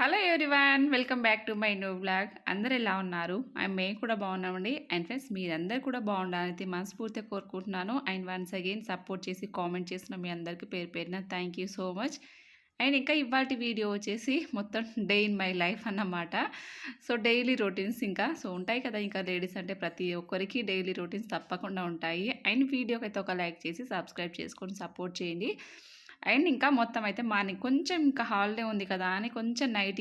Hello everyone welcome back to my new blog అందరు ఎలా ఉన్నారు? అండ్ మేము కూడా బాగున్నామండి. అండ్ ఫ్రెండ్స్ మీరందరూ కూడా బాగుండాలని మనస్ఫూర్తిగా కోరుకుంటున్నాను. అండ్ వన్స్ అగైన్ సపోర్ట్ చేసి కామెంట్ చేసిన మీ అందరికీ పేరు పేరున thank you so much and ఇంకా ఇవాటి వీడియో వచ్చేసి మొత్తం డే ఇన్ మై లైఫ్ అన్నమాట. సో డైలీ రొటీన్స్ ఇంకా సో ఉంటాయి కదా ఇంకా లేడీస్ అంటే ప్రతి ఒక్కరికి డైలీ రొటీన్స్ తప్పకుండా ఉంటాయి. అండ్ వీడియోకి అయితే ఒక లైక్ చేసి సబ్స్క్రైబ్ చేసుకొని సపోర్ట్ చేయండి. అండ్ ఇంకా మొత్తం అయితే మార్నింగ్ కొంచెం ఇంకా హాలిడే ఉంది కదా అని కొంచెం నైట్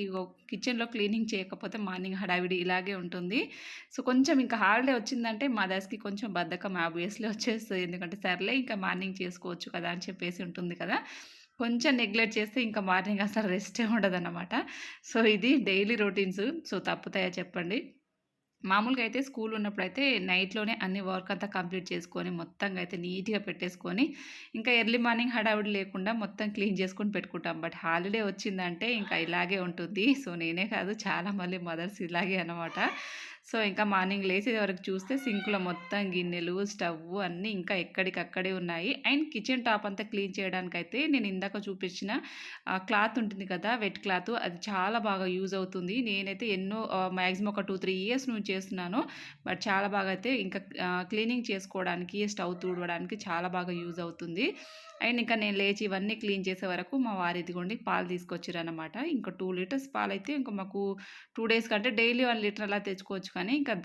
కిచెన్లో క్లీనింగ్ చేయకపోతే మార్నింగ్ హడావిడి ఇలాగే ఉంటుంది. సో కొంచెం ఇంకా హాలిడే వచ్చిందంటే మదర్స్కి కొంచెం బద్ధకం ఆబ్వియస్లీ వచ్చేస్తుంది. ఎందుకంటే సర్లే ఇంకా మార్నింగ్ చేసుకోవచ్చు కదా అని చెప్పేసి ఉంటుంది కదా. కొంచెం నెగ్లెక్ట్ చేస్తే ఇంకా మార్నింగ్ అసలు రెస్టే ఉండదన్నమాట. సో ఇది డైలీ రొటీన్స్. సో తప్పుతాయా చెప్పండి? మామూలుగా అయితే స్కూల్ ఉన్నప్పుడు అయితే నైట్లోనే అన్ని వర్క్ అంతా కంప్లీట్ చేసుకొని మొత్తంగా అయితే నీట్గా పెట్టేసుకొని ఇంకా ఎర్లీ మార్నింగ్ హడావుడి లేకుండా మొత్తం క్లీన్ చేసుకొని పెట్టుకుంటాం. బట్ హాలిడే వచ్చిందంటే ఇంకా ఇలాగే ఉంటుంది. సో నేనే కాదు చాలా మళ్ళీ మదర్స్ ఇలాగే అనమాట సో ఇంకా మార్నింగ్ లేచే వరకు చూస్తే సింక్లో మొత్తం గిన్నెలు స్టవ్ అన్నీ ఇంకా ఎక్కడికక్కడే ఉన్నాయి. అండ్ కిచెన్ టాప్ అంతా క్లీన్ చేయడానికి అయితే నేను ఇందాక చూపించిన క్లాత్ ఉంటుంది కదా వెట్ క్లాత్ అది చాలా బాగా యూజ్ అవుతుంది. నేనైతే ఎన్నో మ్యాక్సిమం ఒక టూ త్రీ ఇయర్స్ నుంచి చేస్తున్నాను. బట్ చాలా బాగా అయితే ఇంకా క్లీనింగ్ చేసుకోవడానికి స్టవ్ తుడవడానికి చాలా బాగా యూజ్ అవుతుంది. అండ్ ఇంకా నేను లేచి ఇవన్నీ క్లీన్ చేసే వరకు మా వారి ఇదిగోండి పాలు తీసుకొచ్చారనమాట ఇంకా టూ లీటర్స్ పాలు అయితే ఇంకా మాకు టూ డేస్ కంటే డైలీ వన్ లీటర్ అలా తెచ్చుకోవచ్చు కానీ ఇంకా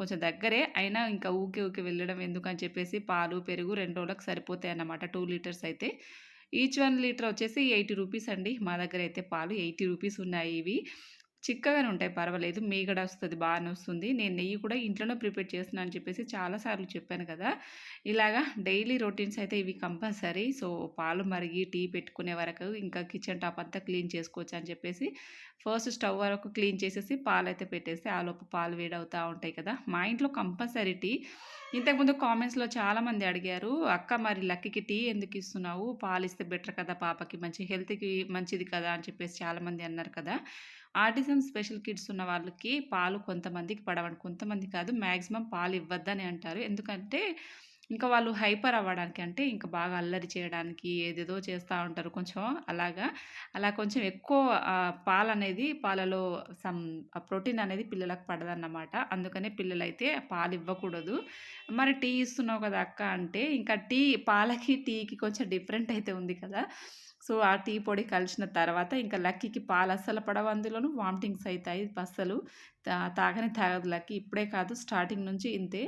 కొంచెం దగ్గరే అయినా ఇంకా ఊకే ఊకే వెళ్ళడం ఎందుకని చెప్పేసి పాలు పెరుగు రెండు రోజులకు సరిపోతాయి అన్నమాట టూ లీటర్స్ అయితే. ఈచ్ వన్ లీటర్ వచ్చేసి ఎయిటీ రూపీస్ అండి. మా దగ్గర అయితే పాలు ఎయిటీ రూపీస్ ఉన్నాయి ఇవి. చిక్కగానే ఉంటాయి. పర్వాలేదు. మీగడ వస్తుంది. బాగానే వస్తుంది. నేను నెయ్యి కూడా ఇంట్లోనే ప్రిపేర్ చేస్తున్నాను అని చెప్పేసి చాలాసార్లు చెప్పాను కదా! ఇలాగా డైలీ రొటీన్స్ అయితే ఇవి కంపల్సరీ. సో పాలు మరిగి టీ పెట్టుకునే వరకు ఇంకా కిచెన్ టాప్ అంతా క్లీన్ చేసుకోవచ్చు అని చెప్పేసి ఫస్ట్ స్టవ్ వరకు క్లీన్ చేసేసి పాలు అయితే పెట్టేసి ఆలోపు పాలు వేడవుతూ ఉంటాయి కదా! మా ఇంట్లో కంపల్సరీ టీ. ఇంతకుముందు కామెంట్స్లో చాలామంది అడిగారు అక్క మరి లక్కీకి టీ ఎందుకు ఇస్తున్నావు? పాలు ఇస్తే బెటర్ కదా పాపకి మంచి హెల్త్కి మంచిది కదా? అని చెప్పేసి చాలామంది అన్నారు కదా. ఆర్టిజం స్పెషల్ కిడ్స్ ఉన్న వాళ్ళకి పాలు కొంతమందికి పడవండి కొంతమంది కాదు మ్యాక్సిమం పాలు ఇవ్వద్దని అంటారు. ఎందుకంటే ఇంకా వాళ్ళు హైపర్ అవ్వడానికి అంటే ఇంకా బాగా అల్లరి చేయడానికి ఏదేదో చేస్తూ ఉంటారు కొంచెం అలాగా. అలా కొంచెం ఎక్కువ పాలు అనేది పాలలో సమ్ ప్రోటీన్ అనేది పిల్లలకు పడదన్నమాట. అందుకనే పిల్లలైతే పాలు ఇవ్వకూడదు మరి టీ ఇస్తున్నావు కదా అక్క అంటే ఇంకా టీ పాలకి టీకి కొంచెం డిఫరెంట్ అయితే ఉంది కదా. సో ఆ టీ పొడి కలిసిన తర్వాత ఇంకా లక్కీకి పాలు అస్సలు పడవు అందులోనూ. వామిటింగ్స్ అవుతాయి అస్సలు. తాగని తాగదు లక్కీ. ఇప్పుడే కాదు స్టార్టింగ్ నుంచి ఇంతే.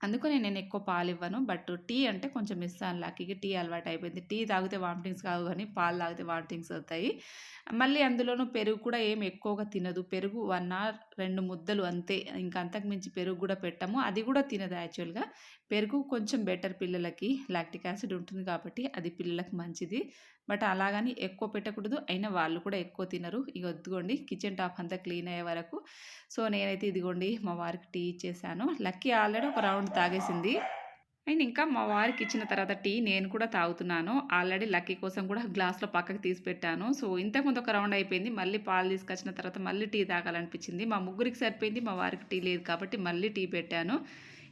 అందుకని నేను ఎక్కువ పాలు ఇవ్వను. బట్ టీ అంటే కొంచెం ఇస్తాను లక్కీకి టీ అలవాటు అయిపోయింది. టీ తాగితే వామిటింగ్స్ కావు కానీ పాలు తాగితే వామిటింగ్స్ అవుతాయి. మళ్ళీ అందులోనూ పెరుగు కూడా ఏం ఎక్కువగా తినదు. పెరుగు వన్ అవర్ రెండు ముద్దలు అంతే. ఇంకా అంతకు మించి పెరుగు కూడా పెట్టాము. అది కూడా తినదు యాక్చువల్గా. పెరుగు కొంచెం బెటర్ పిల్లలకి. లాక్టిక్ యాసిడ్ ఉంటుంది కాబట్టి అది పిల్లలకు మంచిది. బట్ అలాగని ఎక్కువ పెట్టకూడదు. అయినా వాళ్ళు కూడా ఎక్కువ తినరు. ఇక వద్దుకోండి కిచెన్ టాప్ అంతా క్లీన్ అయ్యే వరకు. సో నేనైతే ఇదిగోండి మా వారికి టీ ఇచ్చేసాను. లక్కీ ఆల్రెడీ ఒక రౌండ్ తాగేసింది. అండ్ ఇంకా మా వారికి ఇచ్చిన తర్వాత టీ నేను కూడా తాగుతున్నాను. ఆల్రెడీ లక్కీ కోసం కూడా గ్లాస్లో పక్కకి తీసి పెట్టాను. సో ఇంతకుముందు ఒక రౌండ్ అయిపోయింది. మళ్ళీ పాలు తీసుకొచ్చిన తర్వాత మళ్ళీ టీ తాగాలనిపించింది. మా ముగ్గురికి సరిపోయింది. మా వారికి టీ లేదు కాబట్టి మళ్ళీ టీ పెట్టాను.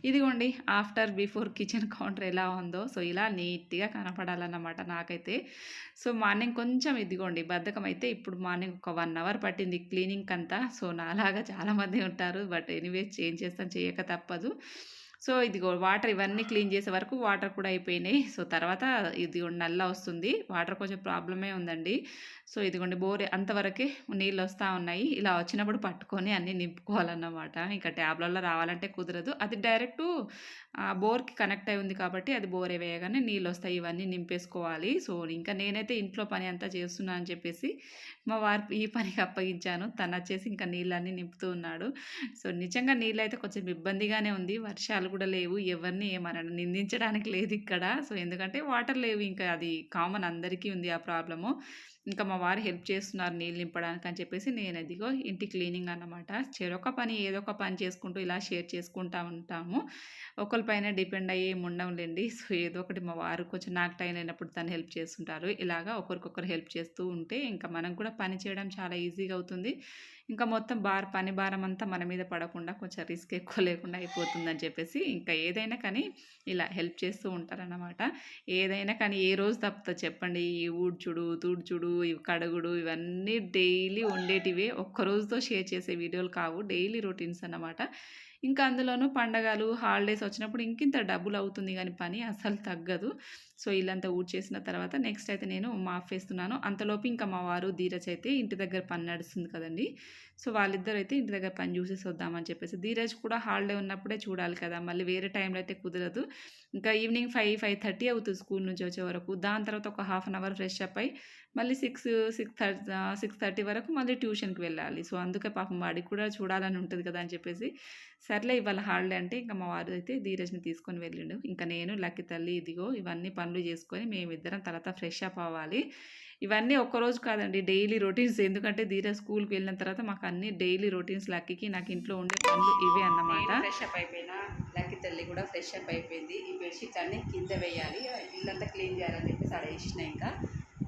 ఇదిగోండి ఆఫ్టర్ బిఫోర్ కిచెన్ కౌంటర్ ఎలా ఉందో. సో ఇలా నీట్గా కనపడాలన్నమాట నాకైతే. సో మార్నింగ్ కొంచెం ఇదిగోండి బద్ధకం అయితే ఇప్పుడు మార్నింగ్ ఒక వన్ అవర్ పట్టింది క్లీనింగ్ అంతా సో నాలాగా చాలామంది ఉంటారు. బట్ ఎనీవేస్ చేంజ్ చేస్తాను చేయక తప్పదు. సో ఇదిగో వాటర్ ఇవన్నీ క్లీన్ చేసే వరకు వాటర్ కూడా అయిపోయినాయి. సో తర్వాత ఇది నల్ల వస్తుంది. వాటర్ కొంచెం ప్రాబ్లమే ఉందండి. సో ఇదిగోండి బోర్ అంతవరకే నీళ్ళు వస్తూ ఉన్నాయి. ఇలా వచ్చినప్పుడు పట్టుకొని అన్నీ నింపుకోవాలన్నమాట. ఇంకా ట్యాబ్లలో రావాలంటే కుదరదు. అది డైరెక్ట్ బోర్కి కనెక్ట్ అయి ఉంది కాబట్టి అది బోర్ వేయగానే నీళ్ళు వస్తాయి ఇవన్నీ నింపేసుకోవాలి. సో ఇంకా నేనైతే ఇంట్లో పని అంతా చేస్తున్నా అని చెప్పేసి మా వారి ఈ పనికి అప్పగించాను. తను వచ్చేసి ఇంకా నీళ్ళన్నీ నింపుతూ ఉన్నాడు. సో నిజంగా నీళ్ళు అయితే కొంచెం ఇబ్బందిగానే ఉంది. వర్షాలు కూడా లేవు. ఎవరిని ఏమన్నా నిందించడానికి లేదు ఇక్కడ. సో ఎందుకంటే వాటర్ లేవు. ఇంకా అది కామన్ అందరికీ ఉంది ఆ ప్రాబ్లము. ఇంకా మా వారు హెల్ప్ చేస్తున్నారు నీళ్ళు నింపడానికి అని చెప్పేసి నేను అదిగో ఇంటి క్లీనింగ్ అన్నమాట. చెరొక పని ఏదో ఒక పని చేసుకుంటూ ఇలా షేర్ చేసుకుంటా ఉంటాము. ఒకరిపైన డిపెండ్ అయ్యి ఉండవులేండి. సో ఏదో ఒకటి మా వారు కొంచెం నాకు టైం అయినప్పుడు తను హెల్ప్ చేస్తుంటారు. ఇలాగా ఒకరికొకరు హెల్ప్ చేస్తూ ఉంటే ఇంకా మనం కూడా పని చేయడం చాలా ఈజీగా అవుతుంది. ఇంకా మొత్తం బార్ పని భారం అంతా మన మీద పడకుండా కొంచెం రిస్క్ ఎక్కువ లేకుండా అయిపోతుందని చెప్పేసి ఇంకా ఏదైనా కానీ ఇలా హెల్ప్ చేస్తూ ఉంటారన్నమాట. ఏదైనా కానీ ఏ రోజు తప్పుతో చెప్పండి ఈ ఊడ్చుడు తూడ్చుడు ఇవి కడుగుడు ఇవన్నీ డైలీ ఉండేటివే ఒక్క రోజుతో షేర్ చేసే వీడియోలు కావు డైలీ రొటీన్స్ అన్నమాట. ఇంకా అందులోనూ పండగలు హాలిడేస్ వచ్చినప్పుడు ఇంకింత డబ్బులు అవుతుంది కానీ పని అసలు తగ్గదు. సో ఇల్లంతా ఊడ్చేసిన తర్వాత నెక్స్ట్ అయితే నేను మాఫ్ వేస్తున్నాను అంతలోపు ఇంకా మా వారు ధీరజ్ అయితే ఇంటి దగ్గర పని నడుస్తుంది కదండి. సో వాళ్ళిద్దరు అయితే ఇంటి దగ్గర పని చూసేసి వద్దామని చెప్పేసి ధీరజ్ కూడా హాలిడే ఉన్నప్పుడే చూడాలి కదా మళ్ళీ వేరే టైంలో అయితే కుదరదు. ఇంకా ఈవినింగ్ ఫైవ్ ఫైవ్ థర్టీ అవుతుంది స్కూల్ నుంచి వచ్చే వరకు. దాని తర్వాత ఒక half an hour fresh up అయి మళ్ళీ six six thirty six thirty వరకు మళ్ళీ ట్యూషన్కి వెళ్ళాలి. సో అందుకే పాపం వాడికి కూడా చూడాలని ఉంటుంది కదా అని చెప్పేసి సర్లే ఇవాళ హాలిడే అంటే ఇంకా మా వారు అయితే ధీరజ్ని తీసుకొని వెళ్ళిండు. ఇంకా నేను లక్కి తల్లి ఇదిగో ఇవన్నీ పనులు చేసుకొని మేమిద్దరం తర్వాత ఫ్రెష్ అప్ అవ్వాలి. ఇవన్నీ ఒక్కరోజు కాదండి డైలీ రొటీన్స్. ఎందుకంటే ధీర స్కూల్కి వెళ్ళిన తర్వాత మాకు అన్ని డైలీ రొటీన్స్ లక్కీకి నాకు ఇంట్లో ఉండే పనులు ఇవే అన్నమాట. ఫ్రెష్ అప్ అయిపోయినా లక్కీ తల్లి కూడా ఫ్రెష్ అప్ అయిపోయింది. ఈ బెడ్షీట్స్ అన్నీ కింద వేయాలి. ఇల్లంతా క్లీన్ చేయాలని చెప్పేసి ఆడ ఇంకా.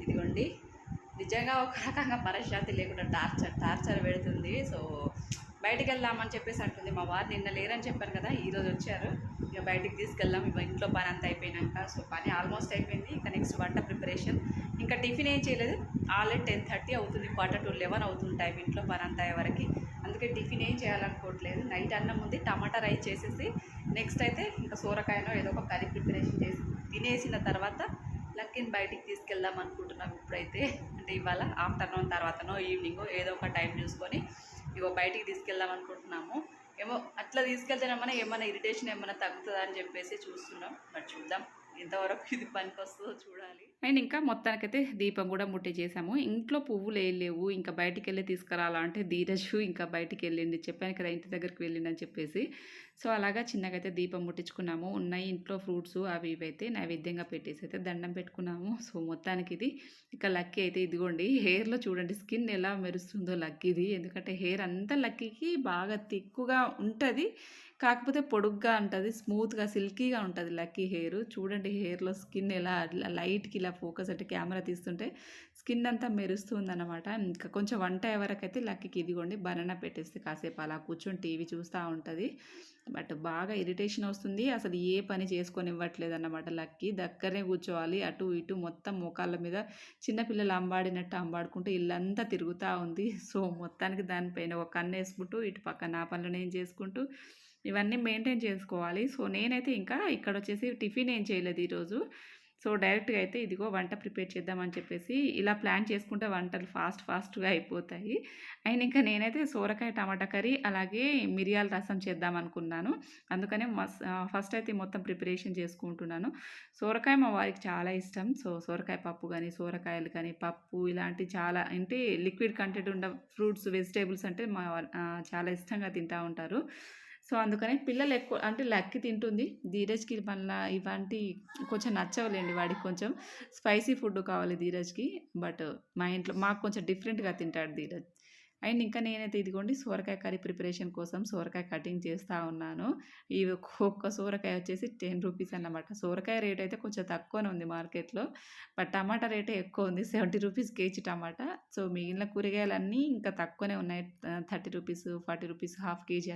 ఇదిగోండి. నిజంగా ఒక రకంగా మనశ్శాంతి లేకుండా టార్చర్ టార్చర్ పెడుతుంది. సో బయటికి వెళ్దామని చెప్పేసి అంటుంది మా వారు. నిన్న లేరని చెప్పాను కదా ఈరోజు వచ్చారు. ఇక బయటికి తీసుకెళ్ళాం ఇక ఇంట్లో పని అంతా అయిపోయినాక సో పని ఆల్మోస్ట్ అయిపోయింది. ఇంకా నెక్స్ట్ వంట ప్రిపరేషన్. ఇంకా టిఫిన్ ఏం చేయలేదు. ఆల్రెడీ టెన్ థర్టీ అవుతుంది. క్వార్టర్ టు లెవెన్ అవుతుంది టైం ఇంట్లో పని అంతా అయ్యేవరకు అందుకే టిఫిన్ ఏం చేయాలనుకోవట్లేదు. నైట్ అన్నం ఉంది. టమాటా రైస్ చేసేసి నెక్స్ట్ అయితే ఇంకా సూరకాయనో ఏదో ఒక కర్రీ ప్రిపరేషన్ చేసి తినేసిన తర్వాత లక్కీని బయటికి తీసుకెళ్దాం అనుకుంటున్నాం ఇప్పుడైతే. అంటే ఇవాళ ఆఫ్టర్నూన్ తర్వాతనో ఈవినింగ్ ఏదో ఒక టైం చూసుకొని ఇగో బయటికి తీసుకెళ్దాం అనుకుంటున్నాము. ఏమో అట్లా తీసుకెళ్తేనేమన్నా ఏమైనా ఇరిటేషన్ ఏమైనా తగ్గుతుందా అని చెప్పేసి చూస్తున్నాం. మరి చూద్దాం. ఎంతవరకు ఇది పనికి వస్తుందో చూడాలి. అండ్ ఇంకా మొత్తానికైతే దీపం కూడా ముట్టి చేసాము ఇంట్లో పువ్వులు ఏం లేవు. ఇంకా బయటికి వెళ్ళి తీసుకురాలంటే ధీరజ్ ఇంకా బయటికి వెళ్ళిండి చెప్పాను కదా ఇంటి దగ్గరికి వెళ్ళిందని చెప్పేసి. సో అలాగా చిన్నగా అయితే దీపం ముట్టించుకున్నాము. ఉన్నాయి ఇంట్లో ఫ్రూట్స్ అవి ఇవి అయితే నైవేద్యంగా పెట్టేసి అయితే దండం పెట్టుకున్నాము. సో మొత్తానికి ఇది ఇక లక్కీ అయితే ఇదిగోండి. హెయిర్లో చూడండి స్కిన్ ఎలా మెరుస్తుందో లక్కీది. ఎందుకంటే హెయిర్ అంతా లక్కీకి బాగా తిక్కుగా ఉంటుంది. కాకపోతే పొడుగ్గా ఉంటుంది స్మూత్గా సిల్కీగా ఉంటుంది లక్కీ హెయిర్. చూడండి హెయిర్లో స్కిన్ ఎలా ఇలా లైట్కి ఇలా ఫోకస్ అంటే కెమెరా తీస్తుంటే స్కిన్ అంతా మెరుస్తుంది అనమాట ఇంకా కొంచెం వంట ఎవరికైతే లక్కీకి ఇదిగోండి బనానా పెట్టేస్తే కాసేపు అలా కూర్చొని టీవీ చూస్తూ ఉంటుంది. బట్ బాగా ఇరిటేషన్ వస్తుంది అసలు ఏ పని చేసుకొని ఇవ్వట్లేదు అన్నమాట లక్కీ. దగ్గరనే కూర్చోవాలి అటు ఇటు మొత్తం మోకాళ్ళ మీద చిన్నపిల్లలు అంబాడినట్టు అంబాడుకుంటూ ఇల్లంతా తిరుగుతూ ఉంది. సో మొత్తానికి దానిపైన ఒక కన్ను వేసుకుంటూ ఇటు పక్క నా పనులు నేను చేసుకుంటూ ఇవన్నీ మెయింటైన్ చేసుకోవాలి. సో నేనైతే ఇంకా ఇక్కడ వచ్చేసి టిఫిన్ ఏం చేయలేదు ఈరోజు. సో డైరెక్ట్గా అయితే ఇదిగో వంట ప్రిపేర్ చేద్దామని చెప్పేసి ఇలా ప్లాన్ చేసుకుంటే వంటలు ఫాస్ట్ ఫాస్ట్గా అయిపోతాయి. అండ్ ఇంకా నేనైతే సోరకాయ టమాటా కర్రీ అలాగే మిరియాల రసం చేద్దాం అనుకున్నాను అందుకనే ఫస్ట్ అయితే మొత్తం ప్రిపరేషన్ చేసుకుంటున్నాను. సోరకాయ మా వారికి చాలా ఇష్టం. సో సోరకాయ పప్పు కానీ సోరకాయలు కానీ పప్పు ఇలాంటి చాలా అంటే లిక్విడ్ కంటెంట్ ఉన్న ఫ్రూట్స్ వెజిటేబుల్స్ అంటే మా చాలా ఇష్టంగా తింటూ ఉంటారు. సో అందుకని పిల్లలు ఎక్కువ అంటే లక్కి తింటుంది. ధీరజ్కి మళ్ళీ ఇవంటి కొంచెం నచ్చవులేండి వాడికి కొంచెం. స్పైసీ ఫుడ్ కావాలి ధీరజ్కి బట్ మా ఇంట్లో మాకు కొంచెం డిఫరెంట్గా తింటాడు ధీరజ్. అండ్ ఇంకా నేనైతే ఇదిగోండి సోరకాయ కర్రీ ప్రిపరేషన్ కోసం సోరకాయ కటింగ్ చేస్తూ ఉన్నాను. ఇవి ఒక్కొక్క సోరకాయ వచ్చేసి టెన్ రూపీస్ అన్నమాట. సోరకాయ రేట్ అయితే కొంచెం తక్కువనే ఉంది మార్కెట్లో. బట్ టమాటా రేటే ఎక్కువ ఉంది సెవెంటీ రూపీస్ కేజీ టమాటా. సో మిగిలిన కూరగాయలన్నీ ఇంకా తక్కువనే ఉన్నాయి. Thirty rupees forty rupees half KG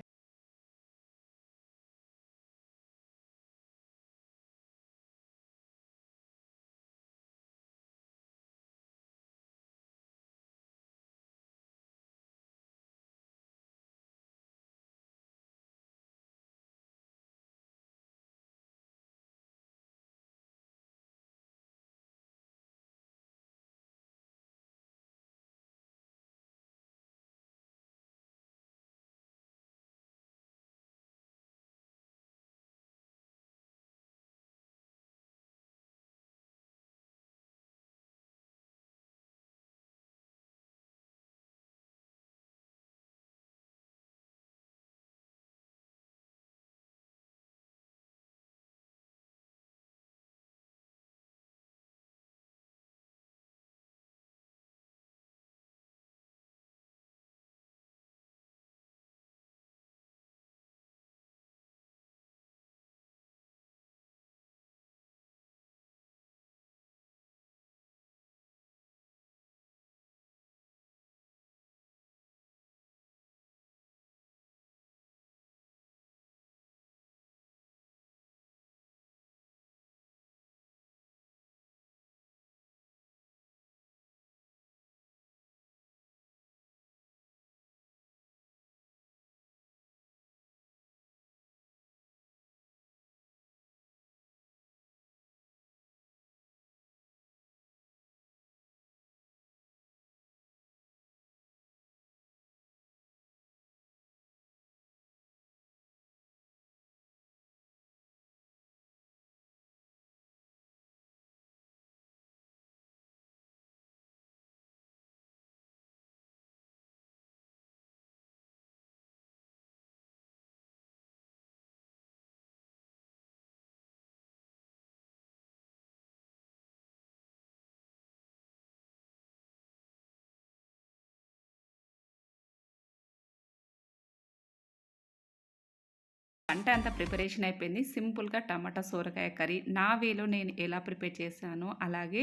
వంట అంతా ప్రిపరేషన్ అయిపోయింది. సింపుల్గా టమాటా సోరకాయ కర్రీ. నా వేలో నేను ఎలా ప్రిపేర్ చేశాను అలాగే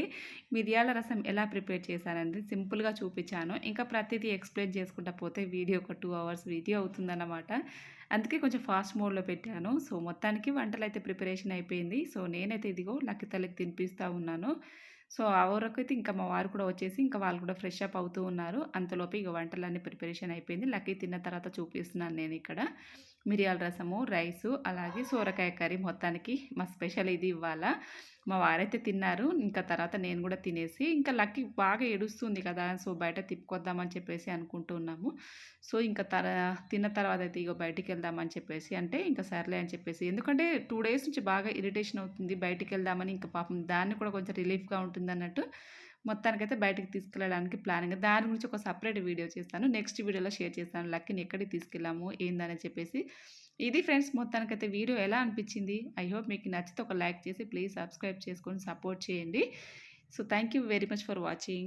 మిరియాల రసం ఎలా ప్రిపేర్ చేశాననేది సింపుల్గా చూపించాను. ఇంకా ప్రతిదీ ఎక్స్ప్లెయిన్ చేసుకుంటా పోతే వీడియో ఒక టూ అవర్స్ వీడియో అవుతుందన్నమాట. అందుకే కొంచెం ఫాస్ట్ మోడ్లో పెట్టాను. సో మొత్తానికి వంటలు అయితే ప్రిపరేషన్ అయిపోయింది. సో నేనైతే ఇదిగో లక్కి తల్లికి తినిపిస్తూ ఉన్నాను. సో ఆ వరకు అయితే ఇంకా మా వారు కూడా వచ్చేసి ఇంకా వాళ్ళు కూడా ఫ్రెష్ అప్ అవుతూ ఉన్నారు. అంతలోపు ఇక వంటలన్నీ ప్రిపరేషన్ అయిపోయింది. లక్కీ తిన్న తర్వాత చూపిస్తున్నాను నేను ఇక్కడ. మిరియాల రసము రైసు అలాగే సోరకాయ కర్రీ మొత్తానికి మా స్పెషల్ ఇది ఇవ్వాల. మా వారైతే తిన్నారు ఇంకా తర్వాత నేను కూడా తినేసి ఇంకా లక్కీ బాగా ఏడుస్తుంది కదా సో బయట తిప్పుకొద్దామని చెప్పేసి అనుకుంటున్నాము సో ఇంకా తర తిన్న తర్వాత అయితే ఇక బయటికి వెళ్దామని చెప్పేసి అంటే ఇంకా సర్లే అని చెప్పేసి ఎందుకంటే టూ డేస్ నుంచి బాగా ఇరిటేషన్ అవుతుంది బయటికి వెళ్దామని ఇంకా పాపం దాన్ని కూడా కొంచెం రిలీఫ్గా ఉంటుంది అన్నట్టు మొత్తానికైతే బయటకు తీసుకెళ్ళడానికి ప్లానింగ్. దాని గురించి ఒక సపరేట్ వీడియో చేస్తాను. నెక్స్ట్ వీడియోలో షేర్ చేస్తాను. లక్కీని ఎక్కడికి తీసుకెళ్ళాము? ఏందని చెప్పేసి. ఇది ఫ్రెండ్స్ మొత్తానికైతే వీడియో ఎలా అనిపించింది? ఐ హోప్ మీకు నచ్చితే ఒక లైక్ చేసి ప్లీజ్ సబ్స్క్రైబ్ చేసుకొని సపోర్ట్ చేయండి. So thank you very much for watching.